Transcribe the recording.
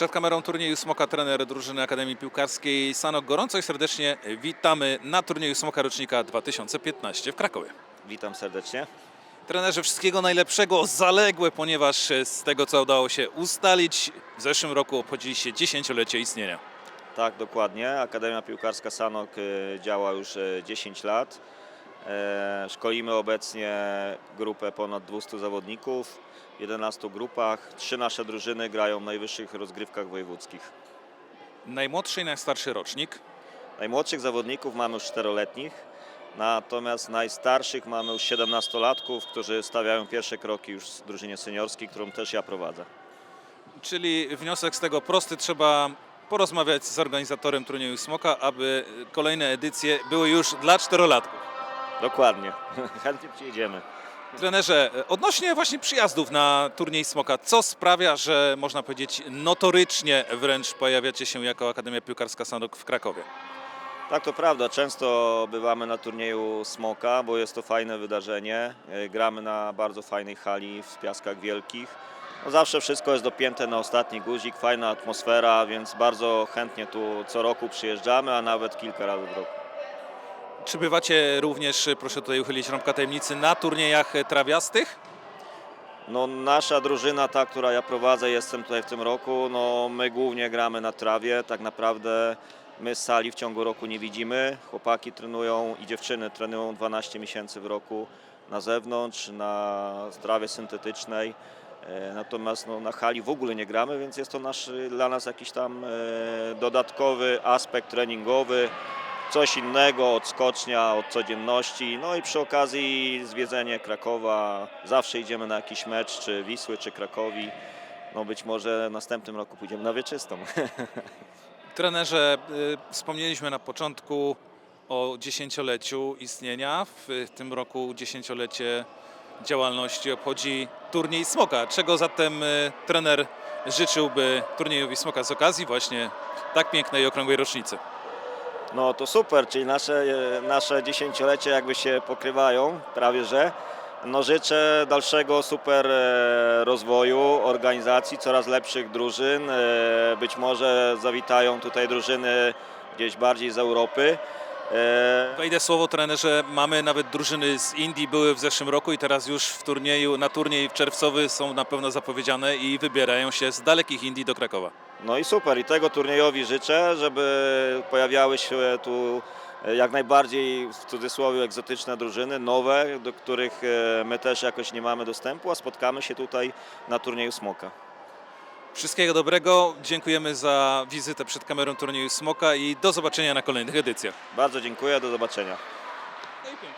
Przed kamerą turnieju Smoka trener drużyny Akademii Piłkarskiej Sanok. Gorąco i serdecznie witamy na turnieju Smoka rocznika 2015 w Krakowie. Witam serdecznie. Trenerze, wszystkiego najlepszego, zaległe, ponieważ z tego co udało się ustalić, w zeszłym roku obchodziliście dziesięciolecie istnienia. Tak, dokładnie. Akademia Piłkarska Sanok y, działa już y, 10 lat. E, Szkolimy obecnie grupę ponad 200 zawodników w 11 grupach. Trzy nasze drużyny grają w najwyższych rozgrywkach wojewódzkich. Najmłodszy i najstarszy rocznik. Najmłodszych zawodników mamy już 4-letnich, natomiast najstarszych mamy już 17-latków, którzy stawiają pierwsze kroki już w drużynie seniorskiej, którą też ja prowadzę. Czyli wniosek z tego prosty, trzeba porozmawiać z organizatorem turnieju Smoka, aby kolejne edycje były już dla czterolatków. Dokładnie. Chętnie przyjedziemy. Trenerze, odnośnie właśnie przyjazdów na turniej Smoka, co sprawia, że można powiedzieć notorycznie wręcz pojawiacie się jako Akademia Piłkarska Sanok w Krakowie? Tak, to prawda. Często bywamy na turnieju Smoka, bo jest to fajne wydarzenie. E, Gramy na bardzo fajnej hali w Piaskach Wielkich. No zawsze wszystko jest dopięte na ostatni guzik, fajna atmosfera, więc bardzo chętnie tu co roku przyjeżdżamy, a nawet kilka razy w roku. Czy bywacie również, proszę tutaj uchylić rąbka tajemnicy, na turniejach trawiastych? No, nasza drużyna, ta, która ja prowadzę, jestem tutaj w tym roku, no, my głównie gramy na trawie. Tak naprawdę my sali w ciągu roku nie widzimy. Chłopaki trenują i dziewczyny trenują 12 miesięcy w roku na zewnątrz, na trawie syntetycznej. E, Natomiast no, na hali w ogóle nie gramy, więc jest to nasz, dla nas jakiś tam e, dodatkowy aspekt treningowy, coś innego, odskocznia od codzienności. No i przy okazji zwiedzenie Krakowa. Zawsze idziemy na jakiś mecz, czy Wisły, czy Krakowi. No być może następnym roku pójdziemy na Wieczystą. Trenerze, y, wspomnieliśmy na początku o dziesięcioleciu istnienia. W tym roku dziesięciolecie działalności obchodzi turniej Smoka. Czego zatem y, trener życzyłby turniejowi Smoka z okazji właśnie tak pięknej okrągłej rocznicy? No to super, czyli nasze, e, nasze dziesięciolecie jakby się pokrywają, prawie że. No życzę dalszego super e, rozwoju organizacji, coraz lepszych drużyn. E, Być może zawitają tutaj drużyny gdzieś bardziej z Europy. Wejdę słowo trenerze, mamy nawet drużyny z Indii, były w zeszłym roku i teraz już w turnieju, na turniej czerwcowy są na pewno zapowiedziane i wybierają się z dalekich Indii do Krakowa. No i super, i tego turniejowi życzę, żeby pojawiały się tu e, jak najbardziej w cudzysłowie egzotyczne drużyny, nowe, do których e, my też jakoś nie mamy dostępu, a spotkamy się tutaj na turnieju Smoka. Wszystkiego dobrego, dziękujemy za wizytę przed kamerą turnieju Smoka i do zobaczenia na kolejnych edycjach. Bardzo dziękuję, do zobaczenia.